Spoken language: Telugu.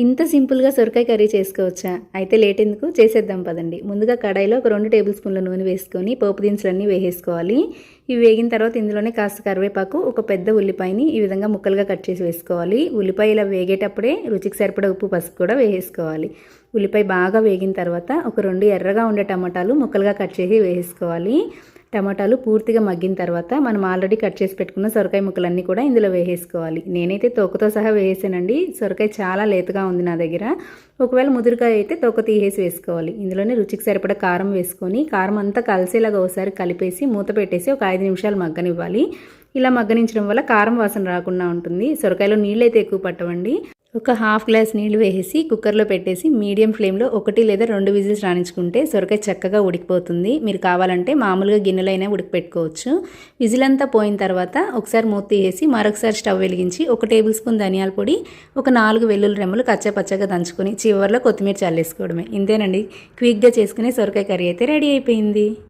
ఇంత సింపుల్గా సొరకాయ కర్రీ చేసుకోవచ్చా? అయితే లేట్ ఎందుకు? చేసేద్దాం పదండి. ముందుగా కడాయిలో ఒక రెండు టేబుల్ స్పూన్ల నూనె వేసుకొని పోపు దినుసులన్నీ వేసేసుకోవాలి. ఇవి వేగిన తర్వాత ఇందులోనే కాస్త కరివేపాకు ఒక పెద్ద ఉల్లిపాయని ఈ విధంగా ముక్కలుగా కట్ చేసి వేసుకోవాలి. ఉల్లిపాయ ఇలా వేగేటప్పుడే రుచికి సరిపడా ఉప్పు పసుపు కూడా వేసేసుకోవాలి. ఉల్లిపాయ బాగా వేగిన తర్వాత ఒక రెండు ఎర్రగా ఉండే టమాటాలు ముక్కలుగా కట్ చేసి వేసేసుకోవాలి. టమాటాలు పూర్తిగా మగ్గిన తర్వాత మనం ఆల్రెడీ కట్ చేసి పెట్టుకున్న సొరకాయ ముక్కలన్నీ కూడా ఇందులో వేసేసుకోవాలి. నేనైతే తోకతో సహా వేసానండి సొరకాయ చాలా లేతగా ఉంది నా దగ్గర. ఒకవేళ ముదురుకాయ అయితే తోక తీసేసి వేసుకోవాలి. ఇందులోనే రుచికి సరిపడా కారం వేసుకొని కారం అంతా కలిసేలాగా ఒకసారి కలిపేసి మూత పెట్టేసి ఒక ఐదు నిమిషాలు మగ్గనివ్వాలి. ఇలా మగ్గనించడం వల్ల కారం వాసన రాకుండా ఉంటుంది. సొరకాయలో నీళ్ళు అయితే ఎక్కువ పట్టవండి. ఒక హాఫ్ గ్లాస్ నీళ్ళు వేసేసి కుక్కర్లో పెట్టేసి మీడియం ఫ్లేమ్లో ఒకటి లేదా రెండు విజిల్స్ రాణించుకుంటే సొరకాయ చక్కగా ఉడికిపోతుంది. మీరు కావాలంటే మామూలుగా గిన్నెలైనా ఉడికిపెట్టుకోవచ్చు. విజిల్ అంతా పోయిన తర్వాత ఒకసారి మూత తీసేసి మరొకసారి స్టవ్ వెలిగించి ఒక టేబుల్ స్పూన్ ధనియాల పొడి ఒక నాలుగు వెల్లుల్లి రెమ్మలు కచ్చపచ్చగా దంచుకొని చివరిలో కొత్తిమీర చల్లేసుకోవడమే. ఇంతేనండి. క్విక్గా చేసుకునే సొరకాయ కర్రీ అయితే రెడీ అయిపోయింది.